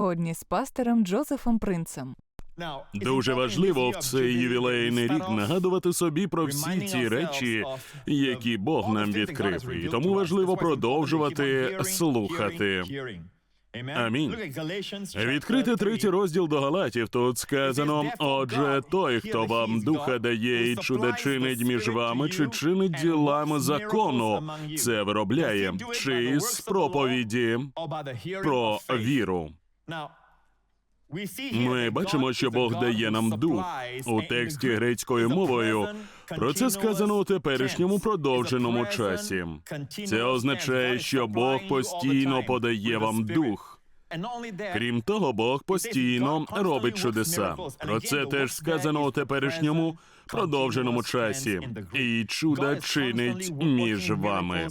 Одні з пастором Джозефом Принцем. Дуже важливо в цей ювілейний рік нагадувати собі про всі ці речі, які Бог нам відкрив, і тому важливо продовжувати слухати. Амінь. Відкрити третій розділ до Галатів. Тут сказано: отже, той, хто вам духа дає і чуда чинить між вами, чи чинить ділами закону, це виробляє, чи з проповіді про віру. Ми бачимо, що Бог дає нам дух у тексті грецькою мовою. Про це сказано у теперішньому продовженому часі. Це означає, що Бог постійно подає вам дух. Крім того, Бог постійно робить чудеса. Про це теж сказано у теперішньому продовженому часі. І чуда чинить між вами.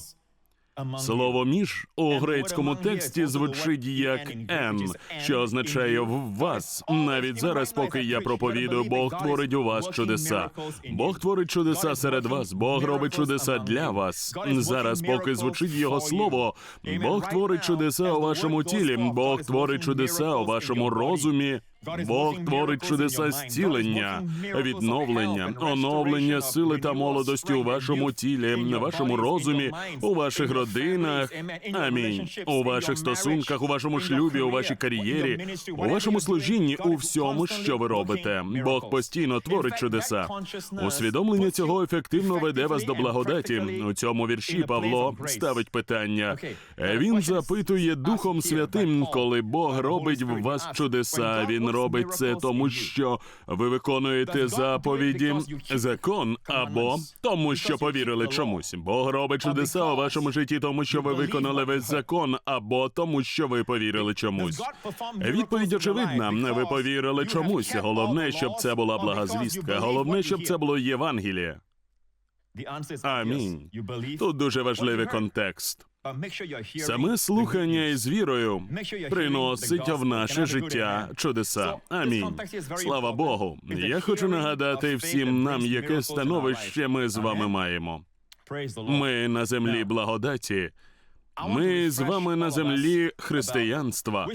Слово між у грецькому тексті звучить як «ен», що означає в вас. Навіть зараз, поки я проповідую, Бог творить у вас чудеса. Бог творить чудеса серед вас. Бог робить чудеса для вас. Зараз, поки звучить його слово, Бог творить чудеса у вашому тілі. Бог творить чудеса у вашому розумі. Бог творить чудеса зцілення, відновлення, оновлення сили та молодості у вашому тілі, на вашому розумі, у ваших родинах. Амінь. У ваших стосунках, у вашому шлюбі, у вашій кар'єрі, у вашому служінні, у всьому, що ви робите. Бог постійно творить чудеса. Усвідомлення цього ефективно веде вас до благодаті. У цьому вірші Павло ставить питання. Він запитує Духом Святим, коли Бог робить в вас чудеса. Він робить це тому, що ви виконуєте заповіді, закон, або тому, що повірили чомусь. Бог робить чудеса у вашому житті, тому що ви виконали весь закон, або тому, що ви повірили чомусь. Відповідь очевидна. Ви повірили чомусь. Головне, щоб це була блага звістка. Головне, щоб це було Євангеліє. Амінь. Тут дуже важливий контекст. Саме слухання із вірою приносить в наше життя чудеса. Амінь. Слава Богу. Я хочу нагадати всім нам, яке становище ми з вами маємо. Ми на землі благодаті. Ми з вами на землі християнства.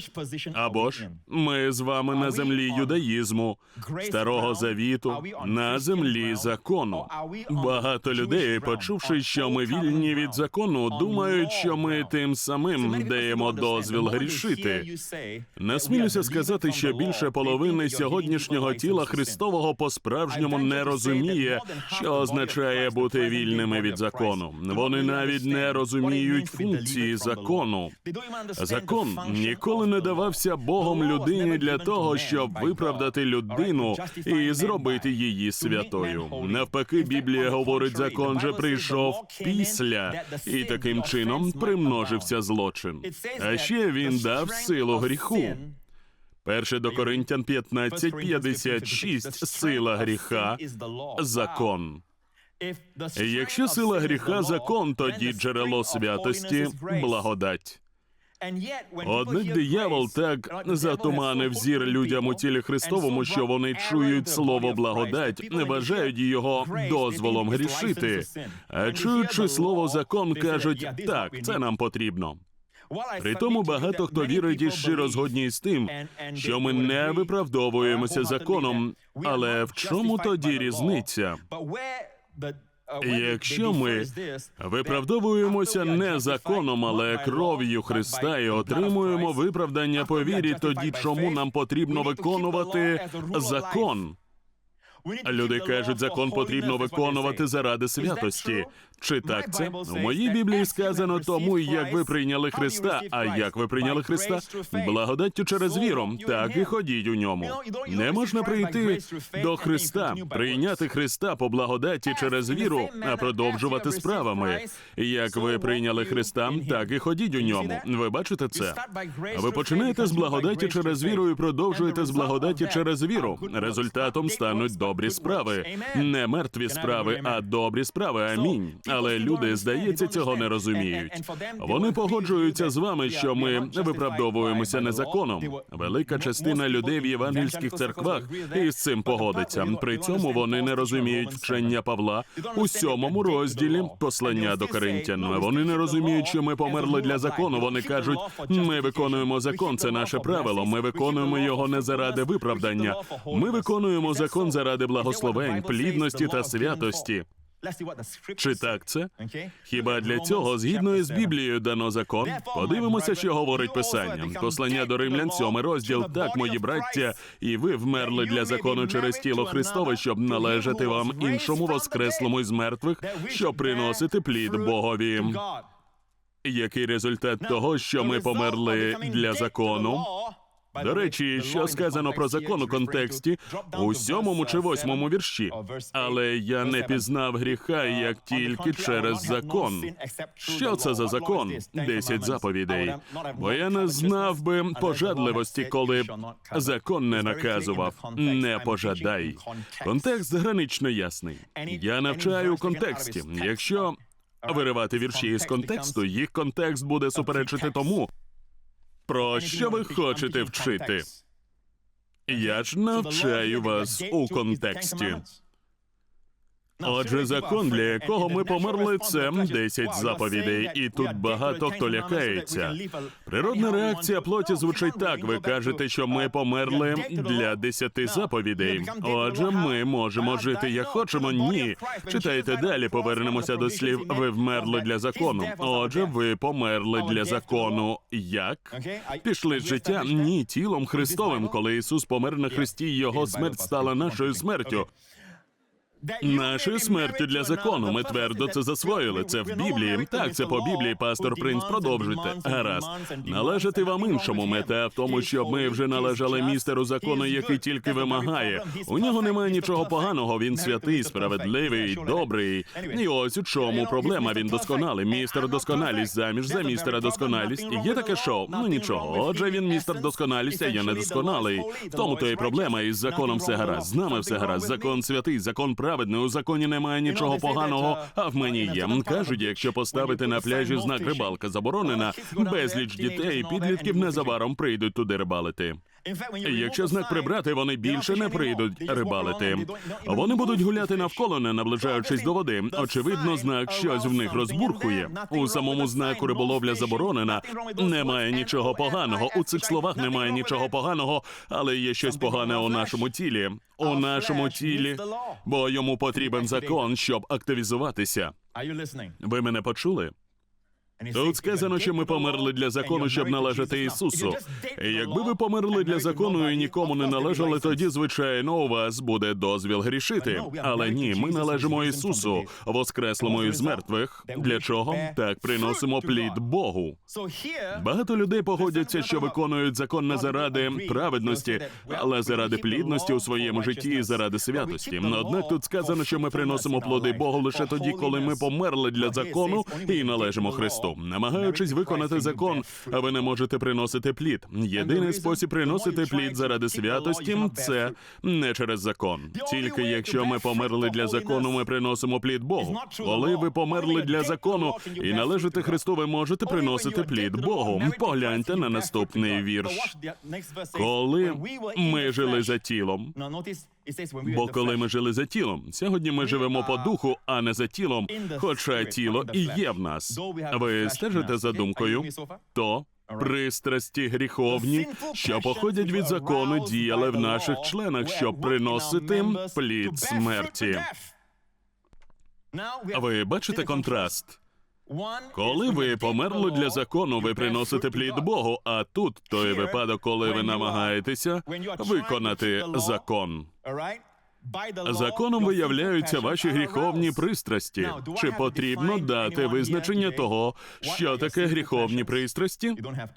Або ж ми з вами на землі юдаїзму, старого завіту, на землі закону. Багато людей, почувши, що ми вільні від закону, думають, що ми тим самим даємо дозвіл грішити. Насмілюся сказати, що більше половини сьогоднішнього тіла Христового по-справжньому не розуміє, що означає бути вільними від закону. Вони навіть не розуміють функції закону. Закон ніколи не давався Богом людині для того, щоб виправдати людину і зробити її святою. Навпаки, Біблія говорить, закон же прийшов після, і таким чином примножився злочин. А ще він дав силу гріху. Перше до Коринтян 15.56 сила гріха закон. Якщо сила гріха закон, тоді джерело святості благодать. Однак диявол так затуманив зір людям у тілі Христовому, що вони чують слово благодать, не вважають його дозволом грішити. А чуючи слово закон, кажуть так, це нам потрібно. При тому багато хто вірить і щиро згодні з тим, що ми не виправдовуємося законом. Але в чому тоді різниця? Якщо ми виправдовуємося не законом, але кров'ю Христа і отримуємо виправдання по вірі, тоді чому нам потрібно виконувати закон? Люди кажуть, закон потрібно виконувати заради святості. Чи так це у моїй Біблії сказано тому, як ви прийняли Христа? А як ви прийняли Христа? Благодаттю через віру. Так і ходіть у ньому. Не можна прийти до Христа, прийняти Христа по благодаті через віру, а продовжувати справами. Як ви прийняли Христа, так і ходіть у ньому. Ви бачите це? Ви починаєте з благодаті через віру і продовжуєте з благодаті через віру. Результатом стануть добрі добрі справи, не мертві справи, а добрі справи. Амінь. Але люди, здається, цього не розуміють. Вони погоджуються з вами, що ми виправдовуємося незаконом. Велика частина людей в євангельських церквах із цим погодиться. При цьому вони не розуміють вчення Павла у сьомому розділі послання до Коринтян. Вони не розуміють, що ми померли для закону. Вони кажуть, ми виконуємо закон, це наше правило. Ми виконуємо його не заради виправдання. Ми виконуємо закон заради благословень, плідності та святості. Чи так це? Хіба для цього, згідно із Біблією, дано закон? Подивимося, що говорить Писання. Послання до римлян, сьомий розділ. Так, мої браття, і ви вмерли для закону через тіло Христове, щоб належати вам іншому воскреслому із мертвих, щоб приносити плід Богові. Який результат того, що ми померли для закону? До речі, що сказано про закон у контексті у сьомому чи восьмому вірші. Але я не пізнав гріха як тільки через закон. Що це за закон? Десять заповідей. Бо я не знав би пожадливості, коли б закон не наказував. Не пожадай. Контекст гранично ясний. Я навчаю у контексті. Якщо виривати вірші із контексту, їх контекст буде суперечити тому, про що ви хочете вчити. Я ж навчаю вас у контексті. Отже, закон, для якого ми померли, це 10 заповідей, і тут багато хто лякається. Природна реакція плоті звучить так: ви кажете, що ми померли для 10 заповідей. Отже, ми можемо жити як хочемо. Ні. Читайте далі. Повернемося до слів. Ви вмерли для закону. Отже, ви померли для закону. Як? Пішли з життя? Ні, тілом Христовим, коли Ісус помер на хресті, його смерть стала нашою смертю. Нашою смертю для закону. Ми твердо це засвоїли. Це в Біблії. Так, це по Біблії, пастор Принц. Продовжуйте. Гаразд. Належати вам іншому. Мета в тому, щоб ми вже належали містеру закону, який тільки вимагає. У нього немає нічого поганого. Він святий, справедливий, добрий. І ось у чому проблема. Він досконалий. Містер досконалість заміж за містера досконалість. Є таке шоу? Ну нічого. Отже, він містер досконалість, а я недосконалий. В тому то і проблема. Із законом все гаразд. З нами все гаразд. Закон святий, закон праведний. У законі немає нічого поганого, а в мені є. Кажуть, якщо поставити на пляжі знак рибалка заборонена, безліч дітей і підлітків незабаром прийдуть туди рибалити. Якщо знак прибрати, вони більше не прийдуть рибалити. Вони будуть гуляти навколо, не наближаючись до води. Очевидно, знак щось в них розбурхує. У самому знаку риболовля заборонена. Немає нічого поганого. У цих словах немає нічого поганого, але є щось погане у нашому тілі. У нашому тілі, бо йому потрібен закон, щоб активізуватися. Ви мене почули? Тут сказано, що ми померли для закону, щоб належати Ісусу. І Якби ви померли для закону і нікому не належали, тоді звичайно у вас буде дозвіл грішити. Але ні, ми належимо Ісусу, воскреслому із мертвих. Для чого? Так приносимо плід Богу. Багато людей погодяться, що виконують закон не заради праведності, але заради плідності у своєму житті і заради святості. Однак тут сказано, що ми приносимо плоди Богу лише тоді, коли ми померли для закону і належимо Христу. Намагаючись виконати закон, а ви не можете приносити плід. Єдиний спосіб приносити плід заради святості це не через закон. Тільки якщо ми померли для закону, ми приносимо плід Богу. Коли ви померли для закону і належите Христу, ви можете приносити плід Богу. Погляньте на наступний вірш. Коли ми жили за тілом, Бо коли ми жили за тілом, сьогодні ми живемо по духу, а не за тілом, хоча тіло і є в нас. Ви стежите за думкою? То пристрасті гріховні, що походять від закону, діяли в наших членах, щоб приносити плід смерті. Ви бачите контраст? Коли ви померли для закону, ви приносите плід Богу. А тут той випадок, коли ви намагаєтеся виконати закон. Законом виявляються ваші гріховні пристрасті. Чи потрібно дати визначення того, що таке гріховні пристрасті?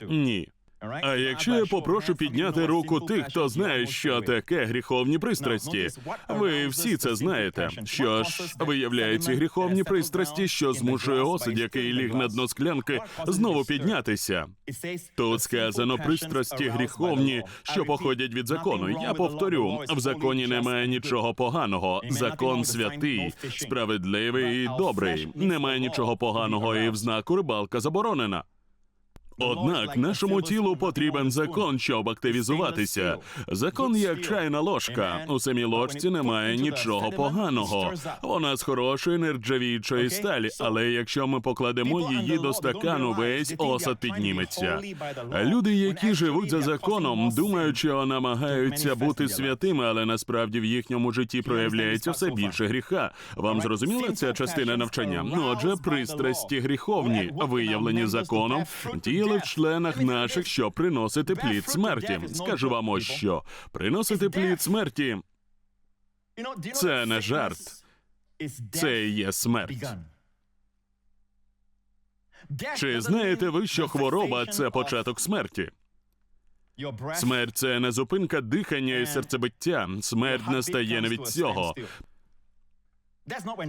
Ні. А якщо я попрошу підняти руку тих, хто знає, що таке гріховні пристрасті, ви всі це знаєте. Що ж виявляють ці гріховні пристрасті, що змушує осад, який ліг на дно склянки, знову піднятися. Тут сказано пристрасті гріховні, що походять від закону. Я повторю, в законі немає нічого поганого. Закон святий, справедливий і добрий. Немає нічого поганого, і в знаку рибалка заборонена. Однак нашому тілу потрібен закон, щоб активізуватися. Закон як чайна ложка. У самій ложці немає нічого поганого. Вона з хорошої нержавіючої сталі, але якщо ми покладемо її до стакану, весь осад підніметься. Люди, які живуть за законом, думають, що намагаються бути святими, але насправді в їхньому житті проявляється все більше гріха. Вам зрозуміла ця частина навчання? Ну, отже, пристрасті гріховні, виявлені законом, діяли в членах наших, щоб приносити плід смерті. Скажу вам ось що приносити плід смерті Це не жарт. це і є смерть. Чи знаєте ви, що хвороба це початок смерті? Смерть це не зупинка дихання і серцебиття. Смерть настає не від цього.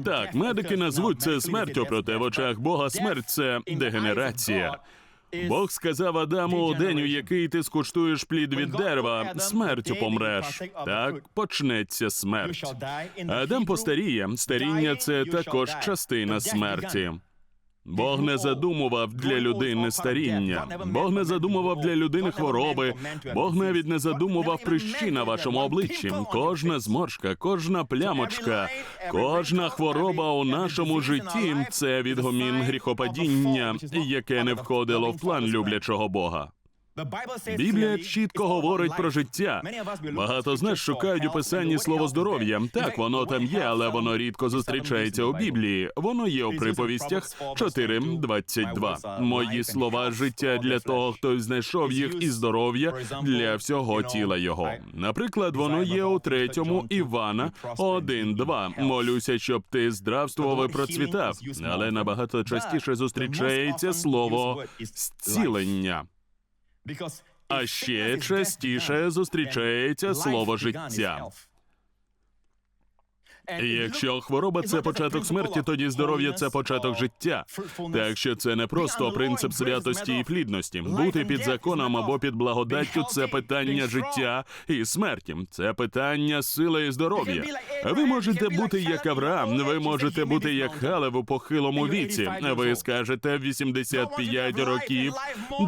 Так, медики назвуть це смертю, проте в очах Бога смерть це дегенерація. Бог сказав Адаму день, у який ти скуштуєш плід від дерева, смертю помреш. Так почнеться смерть. Адам постаріє. Старіння це також частина смерті. Бог не задумував для людини старіння. Бог не задумував для людини хвороби. Бог навіть не задумував прищі на вашому обличчі. Кожна зморшка, кожна плямочка, кожна хвороба у нашому житті це відгомін гріхопадіння, яке не входило в план люблячого Бога. Біблія чітко говорить про життя. Багато з нас шукають у писанні слово здоров'я. Так, воно там є, але воно рідко зустрічається у Біблії. Воно є у приповістях 4.22. Мої слова життя для того, хто знайшов їх, і здоров'я для всього тіла його. Наприклад, воно є у третьому Івана 1.2. Молюся, щоб ти здравствував і процвітав. Але набагато частіше зустрічається слово зцілення. А ще частіше зустрічається слово життя. І Якщо хвороба це початок смерті, тоді здоров'я це початок життя. Так що це не просто принцип святості і плідності. Бути під законом або під благодаттю це питання життя і смерті. Це питання сили і здоров'я. Ви можете бути як Авраам, ви можете бути як Халев у похилому віці. Ви скажете 85 років.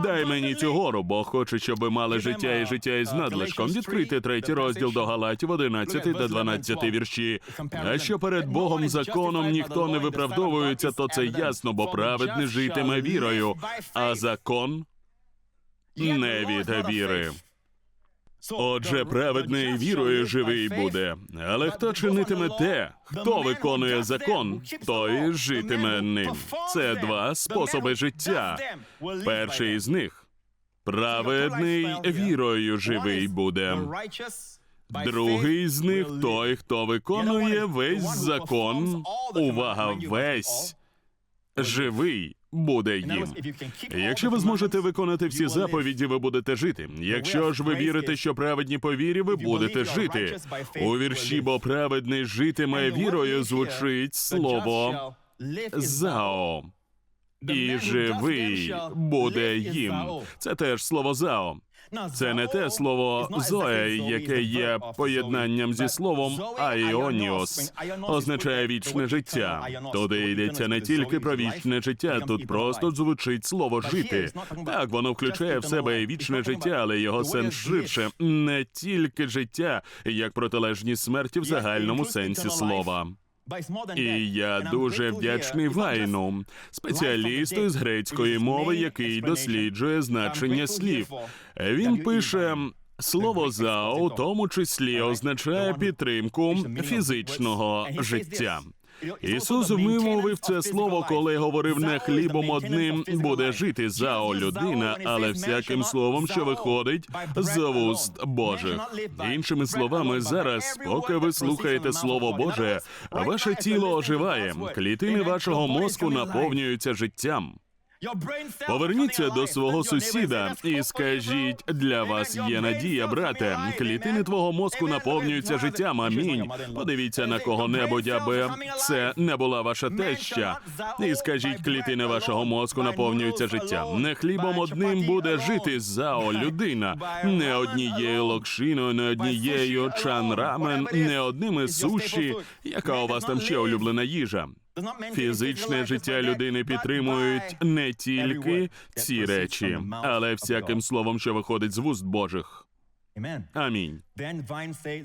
Дай мені цю гору, бо хочу, щоб ви мали життя і життя із надлишком. Відкрити третій розділ до Галатів, 11 та 12 вірші. А що перед Богом законом ніхто не виправдовується, то це ясно, бо праведний житиме вірою, а закон не від віри. Отже, праведний вірою живий буде. Але хто чинитиме те, хто виконує закон, той житиме ним. Це два способи життя. Перший з них праведний вірою живий буде. Другий з них той, хто виконує весь закон. Увага, весь живий буде їм. Якщо ви зможете виконати всі заповіді, ви будете жити. Якщо ж ви вірите, що праведні по вірі, ви будете жити. У вірші, бо праведний житиме вірою, звучить слово зао. І живий буде їм. Це теж слово зао. Це не те слово зоe, яке є поєднанням зі словом айоніос, означає вічне життя. Туди йдеться не тільки про вічне життя, тут просто звучить слово жити. Так, воно включає в себе і вічне життя, але його сенс ширше не тільки життя, як протилежність смерті в загальному сенсі слова. І я дуже вдячний Вайну, спеціалісту з грецької мови, який досліджує значення слів. Він пише. Слово «зао» у тому числі означає підтримку фізичного життя. Ісус вимовив це слово, коли говорив не хлібом одним буде жити зао людина, але всяким словом, що виходить з вуст Божих. Іншими словами, зараз, поки ви слухаєте Слово Боже, ваше тіло оживає, клітини вашого мозку наповнюються життям. Поверніться до свого сусіда і скажіть: для вас є надія, брате. Клітини твого мозку наповнюються життям. Амінь. Подивіться на кого-небудь, аби це не була ваша теща. І скажіть, клітини вашого мозку наповнюються життям. Не хлібом одним буде жити зао людина, не однією локшиною, не однією чан-рамен, не одними суші. Яка у вас там ще улюблена їжа? Фізичне життя людини підтримують не тільки ці речі, але всяким словом, що виходить з вуст Божих. Амінь.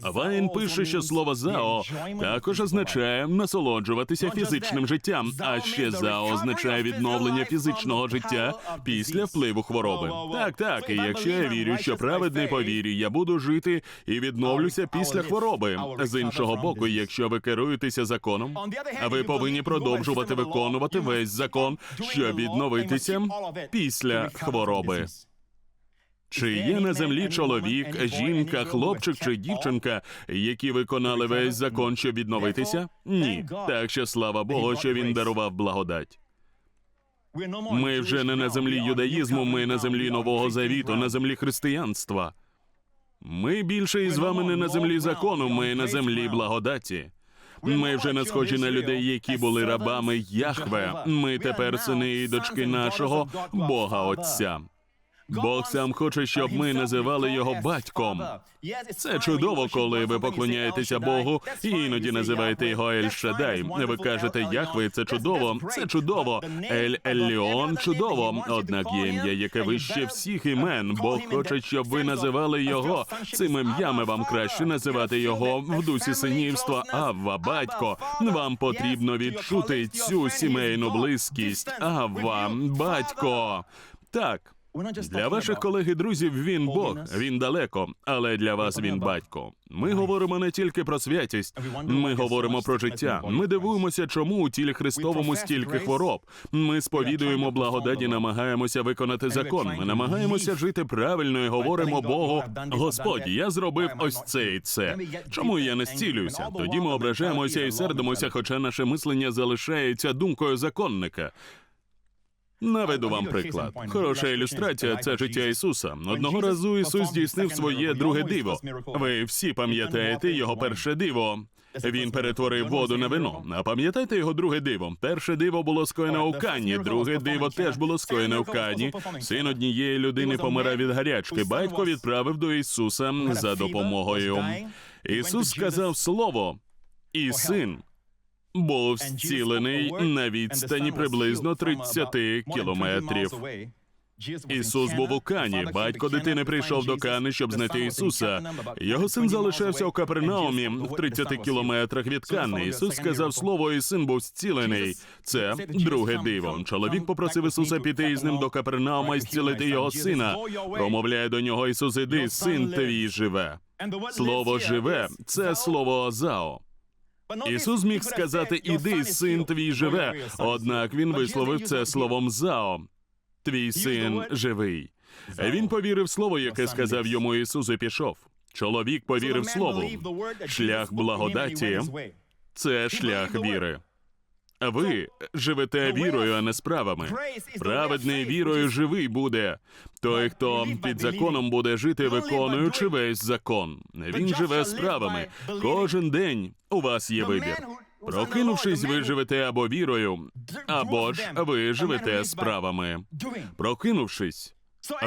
Вайн пише, що слово зао також означає насолоджуватися фізичним життям, а ще зао означає відновлення фізичного життя після впливу хвороби. Так, так. І якщо я вірю, що праведний по вірі, я буду жити і відновлюся після хвороби. З іншого боку, якщо ви керуєтеся законом, ви повинні продовжувати виконувати весь закон, щоб відновитися після хвороби. Чи є на землі чоловік, жінка, хлопчик чи дівчинка, які виконали весь закон, щоб відновитися? Ні. Так що слава Богу, що він дарував благодать. Ми вже не на землі юдаїзму, ми на землі нового завіту, на землі християнства. Ми більше із вами не на землі закону, ми на землі благодаті. Ми вже не схожі на людей, які були рабами Яхве. Ми тепер сини і дочки нашого Бога Отця. Бог сам хоче, щоб ми називали його батьком. Це чудово, коли ви поклоняєтеся Богу і іноді називаєте його Ель Шадай. Ви кажете Яхве, це чудово, це чудово. Ель Еліон чудово. Однак є ім'я, яке вище всіх імен. Бог хоче, щоб ви називали його цими ім'ями. Вам краще називати його в дусі синівства. Авва, батько. Вам потрібно відчути цю сімейну близькість. Авва, батько. Так. Для ваших колег і друзів він Бог, він далеко, але для вас він батько. Ми говоримо не тільки про святість, ми говоримо про життя. Ми дивуємося, чому у тілі Христовому стільки хвороб. Ми сповідуємо благодаті, намагаємося виконати закон. Ми намагаємося жити правильно і говоримо Богу. Господь, я зробив ось це і це. Чому я не зцілююся? Тоді ми ображаємося і сердимося, хоча наше мислення залишається думкою законника. Наведу вам приклад. Хороша ілюстрація це життя Ісуса. Одного разу Ісус здійснив своє друге диво. Ви всі пам'ятаєте його перше диво. Він перетворив воду на вино. А пам'ятаєте його друге диво? Перше диво було скоєне у Кані, друге диво теж було скоєне в Кані. Син однієї людини помирав від гарячки. Батько відправив до Ісуса за допомогою. Ісус сказав слово, і син був зцілений на відстані приблизно 30 кілометрів. Ісус був у Кані. Батько дитини прийшов до Кани, щоб знайти Ісуса. Його син залишався у Капернаумі в 30 кілометрах від Кани. Ісус сказав слово, і син був зцілений. Це друге диво. Чоловік попросив Ісуса піти із ним до Капернаума і зцілити його сина. Промовляє до нього Ісус, іди, син твій живе. Слово живе це слово Зао. Ісус міг сказати Іди, син твій живе. Однак він висловив це словом зао. Твій син живий. Він повірив слово, яке сказав йому Ісус, і пішов. Чоловік повірив слову. Шлях благодаті це шлях віри. Ви живете вірою, а не справами. Праведний вірою живий буде. Той, хто під законом буде жити, виконуючи весь закон. Він живе справами. Кожен день у вас є вибір. Прокинувшись, ви живете або вірою, або ж ви живете справами. Прокинувшись,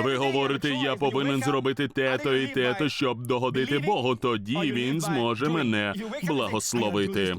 ви говорите, я повинен зробити те-то і те-то, щоб догодити Богу. Тоді він зможе мене благословити.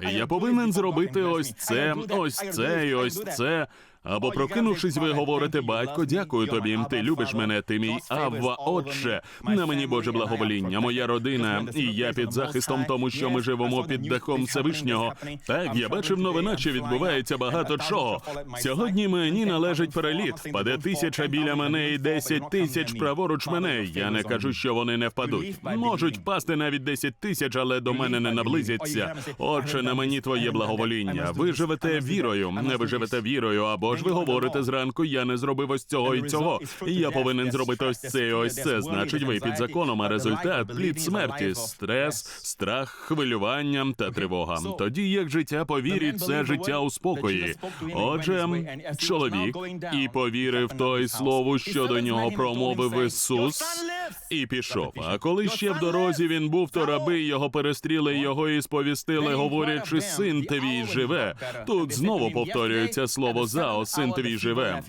Я повинен зробити ось це, ось це і ось це. Або прокинувшись, ви говорите, батько, дякую тобі. Ти любиш мене, ти мій Авва, Отче. На мені Боже благовоління, моя родина, і я під захистом, тому що ми живемо під дахом Всевишнього. Так, я бачив новина, що відбувається багато чого. Сьогодні мені належить переліт. Впаде тисяча біля мене і десять тисяч праворуч мене. Я не кажу, що вони не впадуть. Можуть впасти навіть десять тисяч, але до мене не наблизяться. Отче, на мені твоє благовоління. Ви живете вірою, не ви живете вірою або Тож ви говорите зранку, я не зробив ось цього і цього. Я повинен зробити ось це і ось це. Значить, ви під законом, а результат плід смерті, стрес, страх, хвилювання та тривога. Тоді як життя по вірі, це життя у спокої. Отже, чоловік і повірив той слову, що до нього промовив Ісус, і пішов. А коли ще в дорозі він був, то раби його перестріли його і сповістили, говорячи, син твій живе. Тут знову повторюється слово зао, син твій живе.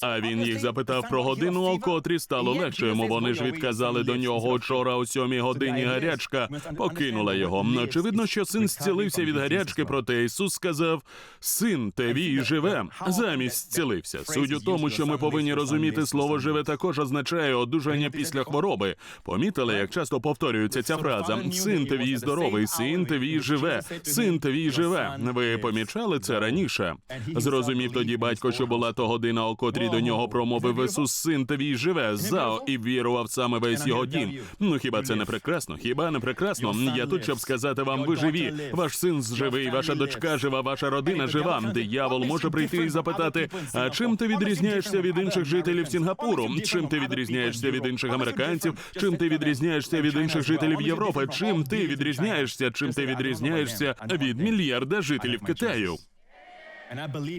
А він їх запитав про годину, о котрі стало легше йому. Вони ж відказали до нього вчора о сьомій годині гарячка покинула його. Очевидно, що син зцілився від гарячки, проте Ісус сказав: Син твій живе. Замість зцілився. Суть у тому, що ми повинні розуміти, слово живе також означає одужання після хвороби. Помітили, як часто повторюється ця фраза: Син твій здоровий, син твій живе, син твій живе. Ви помічали це раніше? Зрозумів тоді батько, що була то година, о котрій до нього промовив Ісус, син твій живе, зао і вірував саме весь його дім. Ну хіба це не прекрасно? Хіба не прекрасно? Я тут, щоб сказати вам, ви живі. Ваш син живий, ваша дочка жива, ваша родина жива. Диявол може прийти і запитати: а чим ти відрізняєшся від інших жителів Сінгапуру? Чим ти відрізняєшся від інших американців? Чим ти відрізняєшся від інших жителів Європи? Чим ти відрізняєшся? Чим ти відрізняєшся від мільярда жителів Китаю?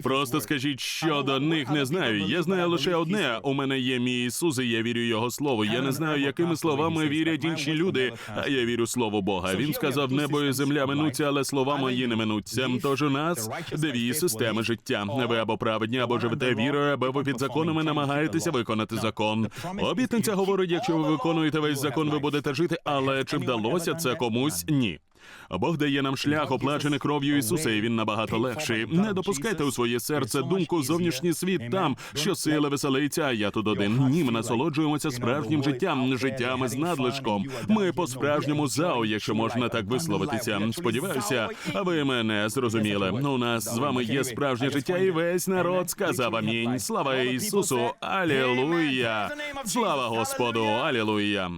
Просто скажіть, що до них не знаю. Я знаю лише одне. У мене є мій Ісус, і я вірю Його слову. Я не знаю, якими словами вірять інші люди. А я вірю слову Бога. Він сказав, небо і земля минуться, але слова мої не минуться. Тож у нас дві системи життя. Ви або праведні, або живете вірою, або ви під законами намагаєтеся виконати закон. Обітниця говорить, якщо ви виконуєте весь закон, ви будете жити. Але чи вдалося це комусь? Ні. Бог дає нам шлях, оплачений кров'ю Ісуса, і він набагато легший. Не допускайте у своє серце думку зовнішній світ там, що сила веселиться, я тут один. Ні, ми насолоджуємося справжнім життям, життям з надлишком. Ми по справжньому зау, якщо можна так висловитися. Сподіваюся, а ви мене зрозуміли. У нас з вами є справжнє життя, і весь народ сказав амінь. Слава Ісусу! Алілуя! Слава Господу! Алілуя!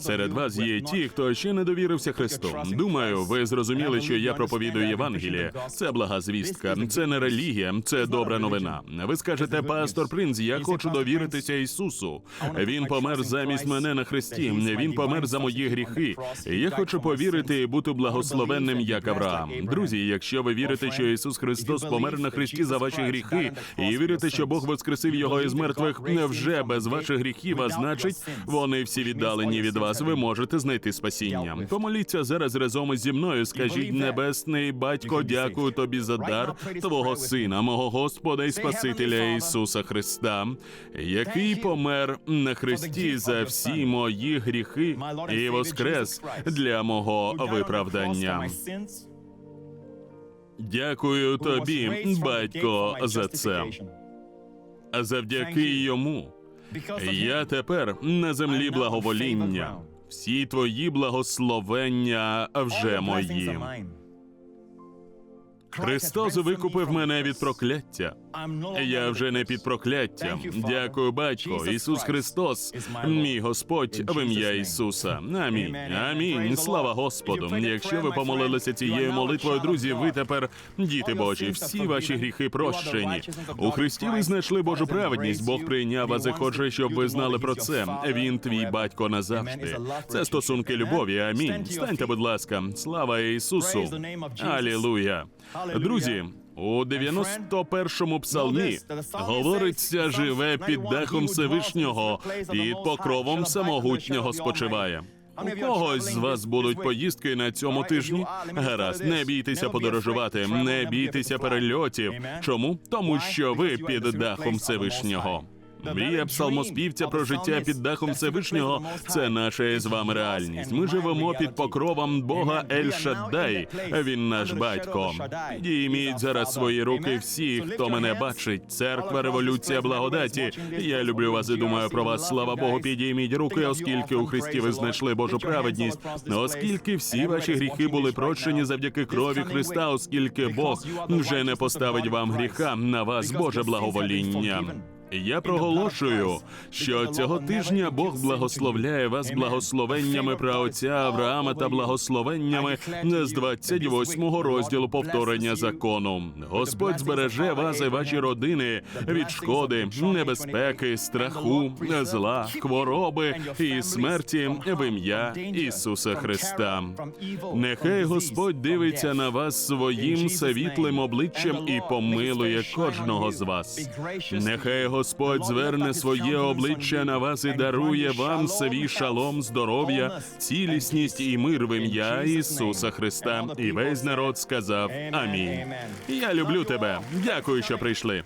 Серед вас є ті, хто ще не довірився Христу. Думаю, ви зрозуміли, що я проповідую Євангеліє. Це блага звістка, це не релігія, це добра новина. Ви скажете, пастор Принц, я хочу довіритися Ісусу. Він помер замість мене на хресті. Він помер за мої гріхи. Я хочу повірити і бути благословенним як Авраам. Друзі, якщо ви вірите, що Ісус Христос помер на хресті за ваші гріхи, і вірите, що Бог воскресив його із мертвих, невже без ваших гріхів, а значить, вони всі віддалені від вас. Ви можете знайти спасіння. Помоліться зараз разом зі мною. Скажіть, небесний батько, дякую тобі за дар твого сина, мого Господа і Спасителя Ісуса Христа, який помер на хресті за всі мої гріхи і воскрес для мого виправдання. Дякую тобі, батько, за це. А завдяки йому. Я тепер на землі благовоління. Всі твої благословення вже мої. Христос викупив мене від прокляття. Я вже не під прокляттям. Дякую, батько. Ісус Христос, мій Господь, в ім'я Ісуса. Амінь. Амінь. Слава Господу. Якщо ви помолилися цією молитвою, друзі, ви тепер діти Божі. Всі ваші гріхи прощені. У Христі ви знайшли Божу праведність. Бог прийняв вас і хоче, щоб ви знали про це. Він твій батько назавжди. Це стосунки любові. Амінь. Станьте, будь ласка. Слава Ісусу. Алілуя. Друзі. У 91-му псалмі говориться, живе під дахом Всевишнього, під покровом самогутнього спочиває. У когось з вас будуть поїздки на цьому тижні. Гаразд, не бійтеся подорожувати, не бійтеся перельотів. Чому? Тому що ви під дахом Всевишнього. Мрія псалмоспівця про життя під дахом Всевишнього це наша з вами реальність. Ми живемо під покровом Бога Ель Шаддай. Він наш батько. Підійміть зараз свої руки всі, хто мене бачить. Церква, революція, благодаті. Я люблю вас і думаю про вас. Слава Богу, підійміть руки, оскільки у Христі ви знайшли Божу праведність. Оскільки всі ваші гріхи були прощені завдяки крові Христа, оскільки Бог вже не поставить вам гріха на вас, Боже благовоління. Я проголошую, що цього тижня Бог благословляє вас благословеннями праотця Авраама та благословеннями з 28 розділу повторення закону. Господь збереже вас і ваші родини від шкоди, небезпеки, страху, зла, хвороби і смерті в ім'я Ісуса Христа. Нехай Господь дивиться на вас своїм світлим обличчям і помилує кожного з вас. Нехай Господь зверне своє обличчя на вас і дарує вам свій шалом, здоров'я, цілісність і мир в ім'я Ісуса Христа. І весь народ сказав Амінь. Я люблю тебе. Дякую, що прийшли.